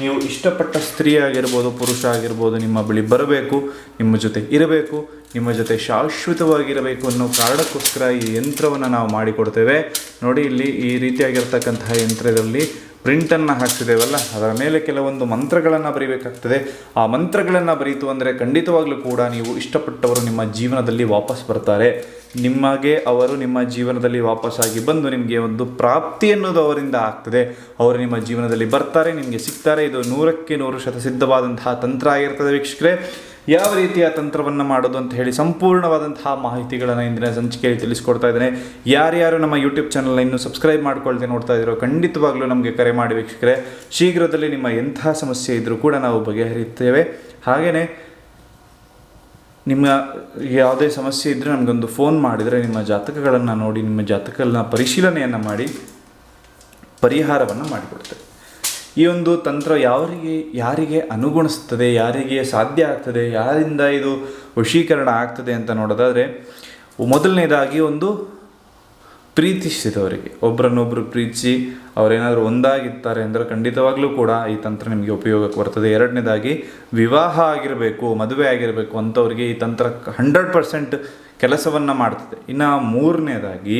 ನೀವು ಇಷ್ಟಪಟ್ಟ ಸ್ತ್ರೀ ಆಗಿರ್ಬೋದು, ಪುರುಷ ಆಗಿರ್ಬೋದು, ನಿಮ್ಮ ಬಳಿ ಬರಬೇಕು, ನಿಮ್ಮ ಜೊತೆ ಇರಬೇಕು, ನಿಮ್ಮ ಜೊತೆ ಶಾಶ್ವತವಾಗಿರಬೇಕು ಅನ್ನೋ ಕಾರಣಕ್ಕೋಸ್ಕರ ಈ ಯಂತ್ರವನ್ನು ನಾವು ಮಾಡಿಕೊಡ್ತೇವೆ. ನೋಡಿ, ಇಲ್ಲಿ ಈ ರೀತಿಯಾಗಿರ್ತಕ್ಕಂತಹ ಯಂತ್ರದಲ್ಲಿ ಪ್ರಿಂಟನ್ನು ಹಾಕ್ತಿದ್ದೇವಲ್ಲ, ಅದರ ಮೇಲೆ ಕೆಲವೊಂದು ಮಂತ್ರಗಳನ್ನು ಬರೀಬೇಕಾಗ್ತದೆ. ಆ ಮಂತ್ರಗಳನ್ನು ಬರೀತು ಅಂದರೆ ಖಂಡಿತವಾಗಲೂ ಕೂಡ ನೀವು ಇಷ್ಟಪಟ್ಟವರು ನಿಮ್ಮ ಜೀವನದಲ್ಲಿ ವಾಪಸ್ ಬರ್ತಾರೆ. ನಿಮಗೆ ಅವರು ನಿಮ್ಮ ಜೀವನದಲ್ಲಿ ವಾಪಸ್ಸಾಗಿ ಬಂದು ನಿಮಗೆ ಒಂದು ಪ್ರಾಪ್ತಿ ಅನ್ನೋದು ಅವರಿಂದ ಆಗ್ತದೆ. ಅವರು ನಿಮ್ಮ ಜೀವನದಲ್ಲಿ ಬರ್ತಾರೆ, ನಿಮಗೆ ಸಿಗ್ತಾರೆ. ಇದು ನೂರಕ್ಕೆ ನೂರು ಶತ ಸಿದ್ಧವಾದಂತಹ ತಂತ್ರ ಆಗಿರ್ತದೆ ವೀಕ್ಷಕರೇ. ಯಾವ ರೀತಿಯ ತಂತ್ರವನ್ನು ಮಾಡೋದು ಅಂತ ಹೇಳಿ ಸಂಪೂರ್ಣವಾದಂತಹ ಮಾಹಿತಿಗಳನ್ನು ಇಂದಿನ ಸಂಚಿಕೆಯಲ್ಲಿ ತಿಳಿಸ್ಕೊಡ್ತಾ ಇದ್ದೇನೆ. ಯಾರ್ಯಾರು ನಮ್ಮ ಯೂಟ್ಯೂಬ್ ಚಾನಲ್ನ ಇನ್ನೂ ಸಬ್ಸ್ಕ್ರೈಬ್ ಮಾಡ್ಕೊಳ್ದೆ ನೋಡ್ತಾ ಇದ್ದೀರೋ ಖಂಡಿತವಾಗ್ಲೂ ನಮಗೆ ಕರೆ ಮಾಡಿ ವೀಕ್ಷಕರೇ. ಶೀಘ್ರದಲ್ಲಿ ನಿಮ್ಮ ಎಂಥ ಸಮಸ್ಯೆ ಇದ್ದರೂ ಕೂಡ ನಾವು ಬಗೆಹರಿಯುತ್ತೇವೆ. ಹಾಗೆಯೇ ನಿಮ್ಮ ಯಾವುದೇ ಸಮಸ್ಯೆ ಇದ್ದರೆ ನಮಗೊಂದು ಫೋನ್ ಮಾಡಿದರೆ ನಿಮ್ಮ ಜಾತಕಗಳನ್ನು ನೋಡಿ, ನಿಮ್ಮ ಜಾತಕಗಳನ್ನ ಪರಿಶೀಲನೆಯನ್ನು ಮಾಡಿ, ಪರಿಹಾರವನ್ನು ಮಾಡಿಕೊಡ್ತೇವೆ ಈ ಒಂದು ತಂತ್ರ ಯಾವರಿಗೆ, ಯಾರಿಗೆ ಅನುಗುಣಿಸ್ತದೆ, ಯಾರಿಗೆ ಸಾಧ್ಯ ಆಗ್ತದೆ, ಯಾರಿಂದ ಇದು ವಶೀಕರಣ ಆಗ್ತದೆ ಅಂತ ನೋಡೋದಾದರೆ, ಮೊದಲನೇದಾಗಿ ಒಂದು ಪ್ರೀತಿಸಿದವರಿಗೆ ಒಬ್ಬರನ್ನೊಬ್ಬರು ಪ್ರೀತಿಸಿ ಅವರೇನಾದರೂ ಒಂದಾಗಿರ್ತಾರೆ ಅಂದರೆ ಖಂಡಿತವಾಗ್ಲೂ ಕೂಡ ಈ ತಂತ್ರ ನಿಮಗೆ ಉಪಯೋಗಕ್ಕೆ ಬರ್ತದೆ. ಎರಡನೇದಾಗಿ ವಿವಾಹ ಆಗಿರಬೇಕು, ಮದುವೆ ಆಗಿರಬೇಕು ಅಂಥವ್ರಿಗೆ ಈ ತಂತ್ರ ಹಂಡ್ರೆಡ್ ಪರ್ಸೆಂಟ್ ಕೆಲಸವನ್ನು ಮಾಡ್ತದೆ. ಇನ್ನು ಮೂರನೇದಾಗಿ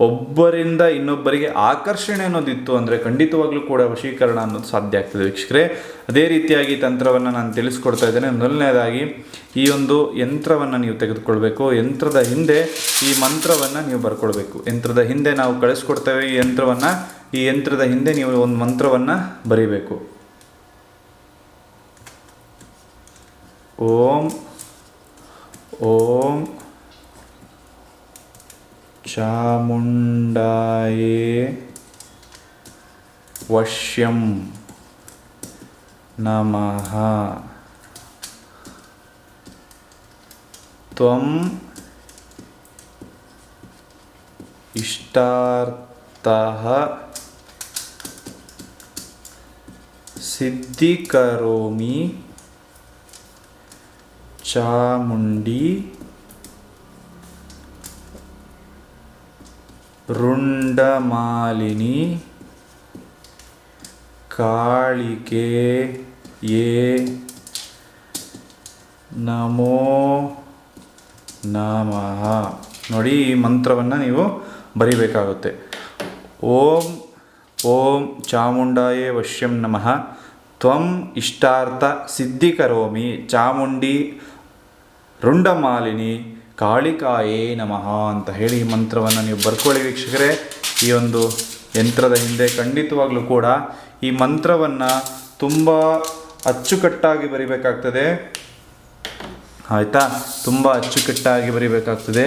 ಒಬ್ಬರಿಂದ ಇನ್ನೊಬ್ಬರಿಗೆ ಆಕರ್ಷಣೆ ಅನ್ನೋದಿತ್ತು ಅಂದರೆ ಖಂಡಿತವಾಗ್ಲೂ ಕೂಡ ವಶೀಕರಣ ಅನ್ನೋದು ಸಾಧ್ಯ ಆಗ್ತದೆ. ವೀಕ್ಷಕರೇ, ಅದೇ ರೀತಿಯಾಗಿ ತಂತ್ರವನ್ನು ನಾನು ತಿಳಿಸ್ಕೊಡ್ತಾ ಇದ್ದೇನೆ. ಮೊದಲನೇದಾಗಿ, ಈ ಒಂದು ಯಂತ್ರವನ್ನು ನೀವು ತೆಗೆದುಕೊಳ್ಬೇಕು. ಯಂತ್ರದ ಹಿಂದೆ ಈ ಮಂತ್ರವನ್ನು ನೀವು ಬರ್ಕೊಳ್ಬೇಕು. ಯಂತ್ರದ ಹಿಂದೆ ನಾವು ಕಳಿಸ್ಕೊಡ್ತೇವೆ ಈ ಯಂತ್ರವನ್ನು. ಈ ಯಂತ್ರದ ಹಿಂದೆ ನೀವು ಒಂದು ಮಂತ್ರವನ್ನು ಬರೀಬೇಕು. ಓಂ ಓಂ चामुण्डाये वश्यं नमः। त्वम् इष्टार्थः सिद्धिकरोमि चामुण्डी ರುಂಡಮಾಲಿನಿ ಕಾಳಿಕೆ ಯೇ ನಮೋ ನಮಃ ನೋಡಿ ಈ ಮಂತ್ರವನ್ನು ನೀವು ಬರಿಬೇಕಾಗುತ್ತೆ. ಓಂ ಓಂ ಚಾಮುಂಡಾಯೇ ವಶ್ಯಂ ನಮಃ. ತ್ವಂ ಇಷ್ಟಾರ್ಥ ಸಿದ್ಧಿಕರೋಮಿ ಚಾಮುಂಡಿ ರುಂಡಮಾಲಿನಿ ಕಾಳಿಕಾಯೇ ನಮಃ ಅಂತ ಹೇಳಿ ಈ ಮಂತ್ರವನ್ನು ನೀವು ಬರ್ಕೊಳ್ಳಿ ವೀಕ್ಷಕರೇ. ಈ ಒಂದು ಯಂತ್ರದ ಹಿಂದೆ ಖಂಡಿತವಾಗಲೂ ಕೂಡ ಈ ಮಂತ್ರವನ್ನು ತುಂಬ ಅಚ್ಚುಕಟ್ಟಾಗಿ ಬರಿಬೇಕಾಗ್ತದೆ. ಆಯಿತಾ? ತುಂಬ ಅಚ್ಚುಕಟ್ಟಾಗಿ ಬರಿಬೇಕಾಗ್ತದೆ.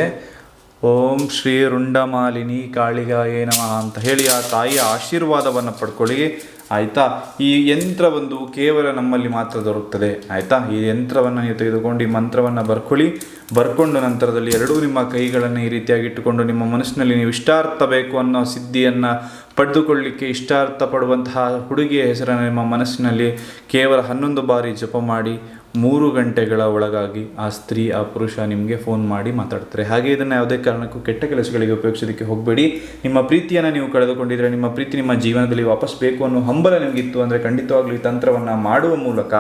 ಓಂ ಶ್ರೀ ರುಂಡಮಾಲಿನಿ ಕಾಳಿಗಾಯೇ ನಮಃ ಅಂತ ಹೇಳಿ ಆ ತಾಯಿಯ ಆಶೀರ್ವಾದವನ್ನು ಪಡ್ಕೊಳ್ಳಿ. ಆಯಿತಾ? ಈ ಯಂತ್ರ ಒಂದು ಕೇವಲ ನಮ್ಮಲ್ಲಿ ಮಾತ್ರ ದೊರಕುತ್ತದೆ ಆಯಿತಾ? ಈ ಯಂತ್ರವನ್ನು ನೀವು ತೆಗೆದುಕೊಂಡು ಈ ಮಂತ್ರವನ್ನು ಬರ್ಕೊಳ್ಳಿ. ಬರ್ಕೊಂಡು ನಂತರದಲ್ಲಿ ಎರಡೂ ನಿಮ್ಮ ಕೈಗಳನ್ನು ಈ ರೀತಿಯಾಗಿ ಇಟ್ಟುಕೊಂಡು ನಿಮ್ಮ ಮನಸ್ಸಿನಲ್ಲಿ ನೀವು ಇಷ್ಟಾರ್ಥ ಬೇಕು ಅನ್ನೋ ಸಿದ್ಧಿಯನ್ನು ಪಡೆದುಕೊಳ್ಳಿಕ್ಕೆ ಇಷ್ಟಾರ್ಥ ಪಡುವಂತಹ ಹುಡುಗಿಯ ಹೆಸರನ್ನು ನಿಮ್ಮ ಮನಸ್ಸಿನಲ್ಲಿ ಕೇವಲ ಹನ್ನೊಂದು ಬಾರಿ ಜಪ ಮಾಡಿ ಮೂರು ಗಂಟೆಗಳ ಒಳಗಾಗಿ ಆ ಸ್ತ್ರೀ, ಆ ಪುರುಷ ನಿಮಗೆ ಫೋನ್ ಮಾಡಿ ಮಾತಾಡ್ತಾರೆ. ಹಾಗೆ ಇದನ್ನು ಯಾವುದೇ ಕಾರಣಕ್ಕೂ ಕೆಟ್ಟ ಕೆಲಸಗಳಿಗೆ ಉಪಯೋಗಿಸೋದಕ್ಕೆ ಹೋಗಬೇಡಿ. ನಿಮ್ಮ ಪ್ರೀತಿಯನ್ನು ನೀವು ಕಳೆದುಕೊಂಡಿದ್ರೆ, ನಿಮ್ಮ ಪ್ರೀತಿ ನಿಮ್ಮ ಜೀವನದಲ್ಲಿ ವಾಪಸ್ ಬೇಕು ಅನ್ನೋ ಹಂಬಲ ನಿಮಗಿತ್ತು ಅಂದರೆ ಖಂಡಿತವಾಗ್ಲೂ ಈ ತಂತ್ರವನ್ನು ಮಾಡುವ ಮೂಲಕ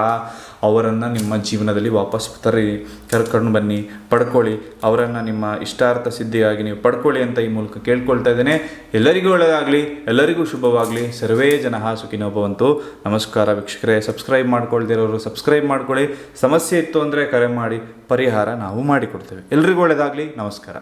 ಅವರನ್ನು ನಿಮ್ಮ ಜೀವನದಲ್ಲಿ ವಾಪಸ್ ತರಿ ಕರ್ಕೊಂಡು ಬನ್ನಿ, ಪಡ್ಕೊಳ್ಳಿ. ಅವರನ್ನು ನಿಮ್ಮ ಇಷ್ಟಾರ್ಥ ಸಿದ್ಧಿಯಾಗಿ ನೀವು ಪಡ್ಕೊಳ್ಳಿ ಅಂತ ಈ ಮೂಲಕ ಕೇಳ್ಕೊಳ್ತಾ ಇದ್ದೇನೆ. ಎಲ್ಲರಿಗೂ ಒಳ್ಳೆಯದಾಗಲಿ, ಎಲ್ಲರಿಗೂ ಶುಭವಾಗಲಿ. ಸರ್ವೇ ಜನ ಸುಖಿನೋ ಭವಂತು ನಮಸ್ಕಾರ ವೀಕ್ಷಕರೇ. ಸಬ್ಸ್ಕ್ರೈಬ್ ಮಾಡ್ಕೊಳ್ದಿರೋರು ಸಬ್ಸ್ಕ್ರೈಬ್ ಮಾಡ್ಕೊಳ್ಳಿ. ಸಮಸ್ಯೆ ಇತ್ತು ಅಂದರೆ ಕರೆ ಮಾಡಿ ಪರಿಹಾರ ನಾವು ಮಾಡಿಕೊಡ್ತೇವೆ. ಎಲ್ರಿಗೂ ಒಳ್ಳೆಯದಾಗಲಿ ನಮಸ್ಕಾರ.